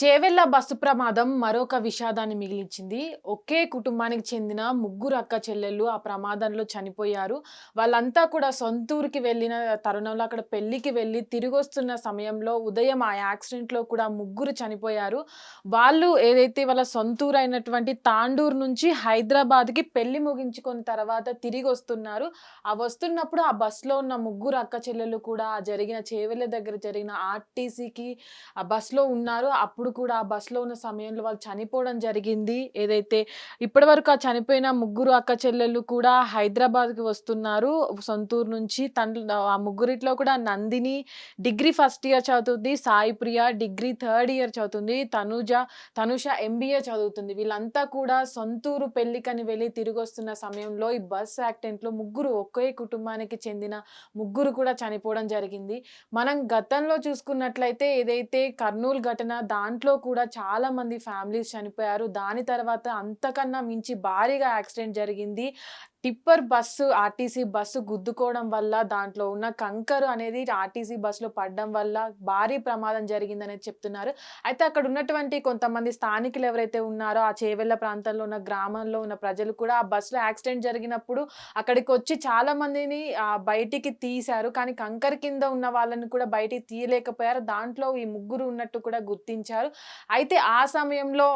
Chevella bus ప్రమాదం మరొక విషాదాన్ని మిగిలించింది. ఒకే కుటుంబానికి చెందిన ముగ్గురు అక్క చెల్లెళ్ళు ఆ ప్రమాదంలో చనిపోయారు. వాళ్ళంతా కూడా సొంతూరుకి వెళ్ళిన తరుణంలో అక్కడ పెళ్ళికి వెళ్ళి తిరిగి వస్తున్న సమయంలో ఉదయం ఆ యాక్సిడెంట్లో కూడా ముగ్గురు చనిపోయారు. వాళ్ళు ఏదైతే వాళ్ళ సొంతూరు అయినటువంటి తాండూరు నుంచి హైదరాబాద్కి పెళ్ళి ముగించుకున్న తర్వాత తిరిగి వస్తున్నారు ఆ వస్తున్నప్పుడు ఆ బస్సులో ఉన్న ముగ్గురు అక్క చెల్లెళ్ళు కూడా జరిగిన చేవెళ్ళ దగ్గర జరిగిన ఆర్టీసీకి ఆ బస్సులో ఉన్నారు. అప్పుడు కూడా ఆ బస్సులో ఉన్న సమయంలో వాళ్ళు చనిపోవడం జరిగింది. ఏదైతే ఇప్పటి వరకు ఆ చనిపోయిన ముగ్గురు అక్క చెల్లెళ్ళు కూడా హైదరాబాద్కి వస్తున్నారు. సొంతూరు నుంచి తన ఆ ముగ్గురిట్లో కూడా నందిని డిగ్రీ ఫస్ట్ ఇయర్ చదువుతుంది. Sai Priya degree third year చదువుతుంది. తనుజ తనుష ఎంబీఏ చదువుతుంది. వీళ్ళంతా కూడా సొంతూరు పెళ్ళికని వెళ్ళి తిరిగి వస్తున్న సమయంలో ఈ బస్ యాక్సిడెంట్లో ముగ్గురు ఒకే కుటుంబానికి చెందిన ముగ్గురు కూడా చనిపోవడం జరిగింది. మనం గతంలో చూసుకున్నట్లయితే ఏదైతే కర్నూలు ఘటన దాంట్లో కూడా చాలా మంది ఫ్యామిలీస్ చనిపోయారు. దాని తర్వాత అంతకన్నా మించి భారీగా యాక్సిడెంట్ జరిగింది. టిప్పర్ బస్సు ఆర్టీసీ బస్సు గుద్దుకోవడం వల్ల దాంట్లో ఉన్న కంకరు అనేది ఆర్టీసీ బస్సులో పడడం వల్ల భారీ ప్రమాదం జరిగిందనేది చెప్తున్నారు. అయితే అక్కడ ఉన్నటువంటి కొంతమంది స్థానికులు ఎవరైతే ఉన్నారో ఆ చేవెళ్ళ ప్రాంతంలో ఉన్న గ్రామంలో ఉన్న ప్రజలు కూడా ఆ బస్సులో యాక్సిడెంట్ జరిగినప్పుడు అక్కడికి వచ్చి చాలా మందిని బయటికి తీశారు. కానీ కంకర కింద ఉన్న వాళ్ళని కూడా బయటికి తీయలేకపోయారు. దాంట్లో ఈ ముగ్గురు ఉన్నట్టు కూడా గుర్తించారు. అయితే ఆ సమయంలో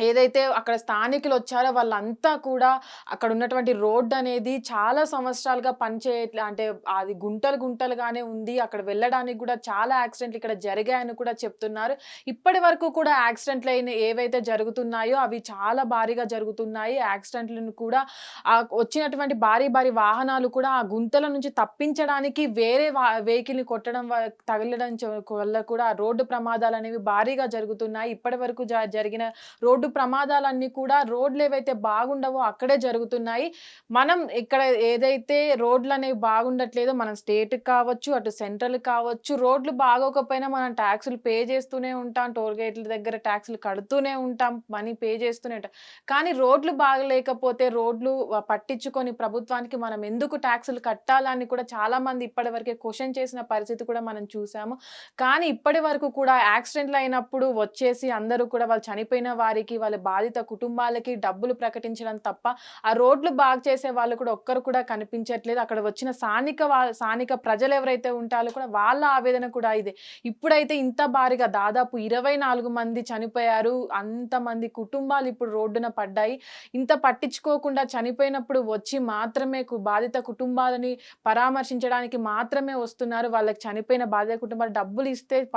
ఏదైతే అక్కడ స్థానికులు వచ్చారో వాళ్ళంతా కూడా అక్కడ ఉన్నటువంటి రోడ్డు అనేది చాలా సంవత్సరాలుగా పనిచేయట్లే అంటే అది గుంటలు గుంటలుగానే ఉంది. అక్కడ వెళ్ళడానికి కూడా చాలా యాక్సిడెంట్లు ఇక్కడ జరిగాయని కూడా చెప్తున్నారు. ఇప్పటి వరకు కూడా యాక్సిడెంట్లు అయిన ఏవైతే జరుగుతున్నాయో అవి చాలా భారీగా జరుగుతున్నాయి. యాక్సిడెంట్లను కూడా ఆ వచ్చినటువంటి భారీ భారీ వాహనాలు కూడా ఆ గుంతల నుంచి తప్పించడానికి వేరే వెహికల్ని కొట్టడం వ- తగలడం వల్ల కూడా రోడ్డు ప్రమాదాలు అనేవి భారీగా జరుగుతున్నాయి. ఇప్పటి వరకు జ- జరిగిన రోడ్డు ప్రమాదాలన్నీ కూడా రోడ్లు ఏవైతే బాగుండవో అక్కడే జరుగుతున్నాయి. మనం ఇక్కడ ఏదైతే రోడ్లు అనేవి బాగుండట్లేదో మనం స్టేట్ కావచ్చు అటు సెంట్రల్ కావచ్చు రోడ్లు బాగోకపోయినా మనం ట్యాక్సులు పే చేస్తూనే ఉంటాం. టోల్ గేట్ల దగ్గర ట్యాక్సులు కడుతూనే ఉంటాం. మనీ పే చేస్తూనే ఉంటాం. కానీ రోడ్లు బాగలేకపోతే రోడ్లు పట్టించుకొని ప్రభుత్వానికి మనం ఎందుకు ట్యాక్సులు కట్టాలని కూడా చాలా మంది ఇప్పటి క్వశ్చన్ చేసిన పరిస్థితి కూడా మనం చూసాము. కానీ ఇప్పటి వరకు కూడా యాక్సిడెంట్లు అయినప్పుడు వచ్చేసి అందరూ కూడా వాళ్ళు చనిపోయిన వారికి వాళ్ళ బాధిత కుటుంబాలకి డబ్బులు ప్రకటించడం తప్ప ఆ రోడ్లు బాగు చేసే వాళ్ళు కూడా ఒక్కరు కూడా కనిపించట్లేదు. అక్కడ వచ్చిన స్థానిక వా- స్థానిక ప్రజలు ఎవరైతే ఉంటారో కూడా వాళ్ళ ఆవేదన కూడా ఇదే. ఇప్పుడైతే ఇంత భారీగా దాదాపు ఇరవై నాలుగు మంది చనిపోయారు. అంతమంది కుటుంబాలు ఇప్పుడు రోడ్డున పడ్డాయి. ఇంత పట్టించుకోకుండా చనిపోయినప్పుడు వచ్చి మాత్రమే బాధిత కుటుంబాలని పరామర్శించడానికి మాత్రమే వస్తున్నారు. వాళ్ళకి చనిపోయిన బాధిత కుటుంబాలు డబ్బులు ఇస్తే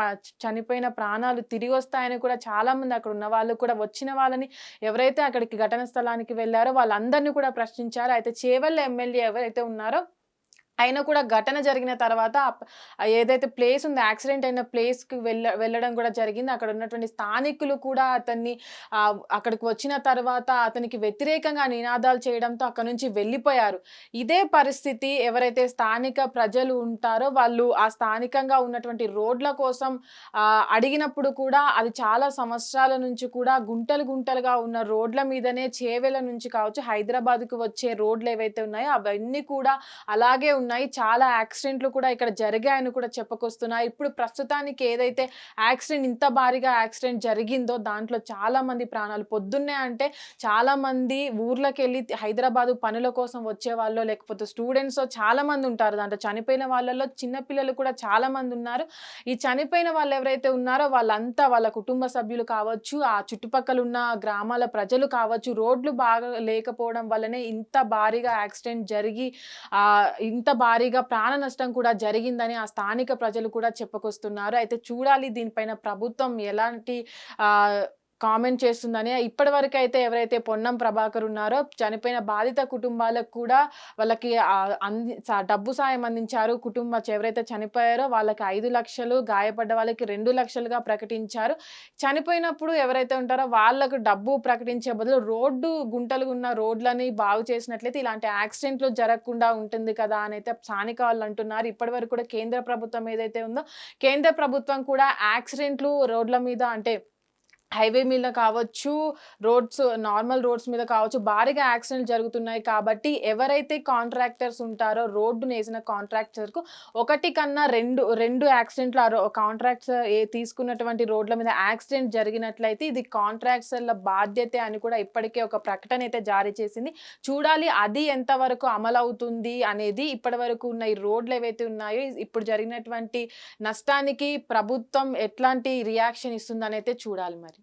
చనిపోయిన ప్రాణాలు తిరిగి వస్తాయని కూడా చాలామంది అక్కడ ఉన్న వాళ్ళు కూడా వచ్చిన వాళ్ళని ఎవరైతే అక్కడికి ఘటన స్థలానికి వెళ్ళారో వాళ్ళందరినీ కూడా ప్రశ్నించారు. అయితే చేవల్ల ఎమ్మెల్యే ఎవరైతే ఉన్నారో అయినా కూడా ఘటన జరిగిన తర్వాత ఏదైతే ప్లేస్ ఉందో యాక్సిడెంట్ అయిన ప్లేస్కి వెళ్ళ వెళ్ళడం కూడా జరిగింది. అక్కడ ఉన్నటువంటి స్థానికులు కూడా అతన్ని అక్కడికి వచ్చిన తర్వాత అతనికి వ్యతిరేకంగా నినాదాలు చేయడంతో అక్కడ నుంచి వెళ్ళిపోయారు. ఇదే పరిస్థితి ఎవరైతే స్థానిక ప్రజలు ఉంటారో వాళ్ళు ఆ స్థానికంగా ఉన్నటువంటి రోడ్ల కోసం అడిగినప్పుడు కూడా అది చాలా సంవత్సరాల నుంచి కూడా గుంటలు గుంటలుగా ఉన్న రోడ్ల మీదనే చేవెల నుంచి కావచ్చు హైదరాబాద్కు వచ్చే రోడ్లు ఏవైతే ఉన్నాయో అవన్నీ కూడా అలాగే ఉన్నాయి. చాలా యాక్సిడెంట్లు కూడా ఇక్కడ జరిగాయని కూడా చెప్పుకొస్తున్నాయి ఇప్పుడు ప్రస్తుతానికి ఏదైతే యాక్సిడెంట్ ఇంత భారీగా యాక్సిడెంట్ జరిగిందో దాంట్లో చాలా మంది ప్రాణాలు పొద్దున్నే అంటే చాలా మంది ఊర్లోకి వెళ్ళి హైదరాబాద్ పనుల కోసం వచ్చే వాళ్ళు లేకపోతే స్టూడెంట్స్ చాలా మంది ఉంటారు దాంట్లో. చనిపోయిన వాళ్ళలో చిన్నపిల్లలు కూడా చాలా మంది ఉన్నారు. ఈ చనిపోయిన వాళ్ళు ఎవరైతే ఉన్నారో వాళ్ళంతా వాళ్ళ కుటుంబ సభ్యులు కావచ్చు ఆ చుట్టుపక్కల ఉన్న గ్రామాల ప్రజలు కావచ్చు రోడ్లు బాగా లేకపోవడం వల్లనే ఇంత భారీగా యాక్సిడెంట్ జరిగి ఇంత భారీగా ప్రాణ నష్టం కూడా జరిగిందని ఆ స్థానిక ప్రజలు కూడా చెప్పుకొస్తున్నారు. అయితే చూడాలి దీనిపైన ప్రభుత్వం ఎలాంటి ఆ కామెంట్ చేస్తుందని. ఇప్పటి వరకు అయితే ఎవరైతే పొన్నం ప్రభాకర్ ఉన్నారో చనిపోయిన బాధిత కుటుంబాలకు కూడా వాళ్ళకి అంది డబ్బు సాయం అందించారు. కుటుంబ ఎవరైతే చనిపోయారో వాళ్ళకి ఐదు లక్షలు గాయపడ్డ వాళ్ళకి రెండు లక్షలుగా ప్రకటించారు. చనిపోయినప్పుడు ఎవరైతే ఉంటారో వాళ్ళకు డబ్బు ప్రకటించే బదులు రోడ్డు గుంటలు ఉన్న రోడ్లని బాగు చేసినట్లయితే ఇలాంటి యాక్సిడెంట్లు జరగకుండా ఉంటుంది కదా అని అయితే స్థానిక వాళ్ళు అంటున్నారు. ఇప్పటి వరకు కూడా కేంద్ర ప్రభుత్వం ఏదైతే ఉందో కేంద్ర ప్రభుత్వం కూడా యాక్సిడెంట్లు రోడ్ల మీద అంటే హైవే మీద కావచ్చు, రోడ్స్ నార్మల్ రోడ్స్ మీద కావచ్చు, భారీగా యాక్సిడెంట్లు జరుగుతున్నాయి కాబట్టి ఎవరైతే కాంట్రాక్టర్స్ ఉంటారో రోడ్డునేసిన కాంట్రాక్టర్‌కు ఒకటి కన్నా 2, 2 యాక్సిడెంట్లు ఆ రో కాంట్రాక్ట్స్ ఏ తీసుకున్నటువంటి రోడ్ల మీద యాక్సిడెంట్ జరిగినట్లయితే ఇది కాంట్రాక్టర్ల బాధ్యత అని కూడా ఇప్పటికే ఒక ప్రకటన అయితే జారీ చేసింది. చూడాలి అది ఎంతవరకు అమలవుతుంది అనేది ఇప్పటి వరకు ఉన్న ఈ రోడ్లు ఏవైతే ఉన్నాయో ఇప్పుడు జరిగినటువంటి నష్టానికి ప్రభుత్వం ఎట్లాంటి రియాక్షన్ ఇస్తుందనైతే చూడాలి మరి.